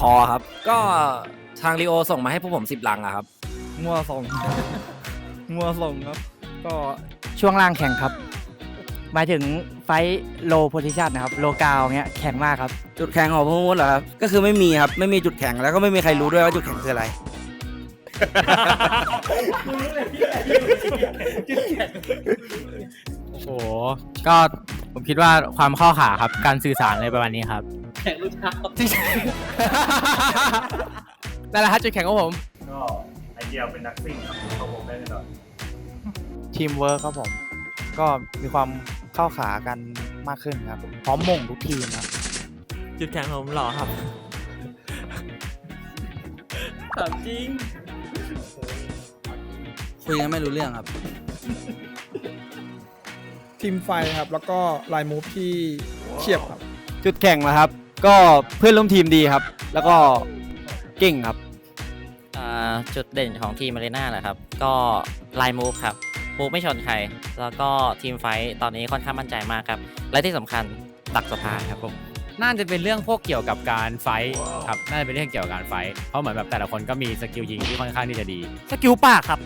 คอครับ ก็ทางรีโอส่งมาให้พวกผมสิบลังอะครับ งัวส่ง งัวส่งครับ ก็ช่วงล่างแข็งครับ หมายถึงไฟโลโพซิชันนะครับ โลกาวเนี้ยแข็งมากครับ จุดแข็งของพวกมุดเหรอครับ ก็คือไม่มีครับ ไม่มีจุดแข็งแล้วก็ไม่มีใครรู้ด้วยว่าจุดแข็งคืออะไร โอ้โห ก็ผมคิดว่าความเข้าขาครับ การสื่อสารอะไรประมาณนี้ครับ แข่งรุ่นเช้านั่นแหละฮะจุดแข็งของผม ก็ไอเดียเป็นนักซิ่งครับเขาผมได้แน่นอนทีมเวิร์คครับผม ก็มีความเข้าขากันมากขึ้นครับ พร้อมมงทุกทีมครับ จุดแข่งของผมหล่อครับ ถามจริง คุยกันไม่รู้เรื่องครับ ทีมไฟครับ แล้วก็ลายมูฟที่เฉียบครับ จุดแข่งนะครับ ก็เพื่อนร่วมทีมดีครับ แล้วก็เก่งครับ อ่าจุดเด่นของทีมมาเรน่านะครับ ก็ไลน์มูฟครับมูฟไม่ชนใคร แล้วก็ทีมไฟท์ตอนนี้ค่อนข้างมั่นใจมากครับ และที่สำคัญตักสะพานครับผม น่าจะเป็นเรื่องพวกเกี่ยวกับการไฟท์ครับ น่าจะเป็นเรื่องเกี่ยวกับการไฟท์เพราะเหมือนแบบแต่ละคนก็มีสกิลยิงที่ค่อนข้างที่จะดี สกิลปากครับ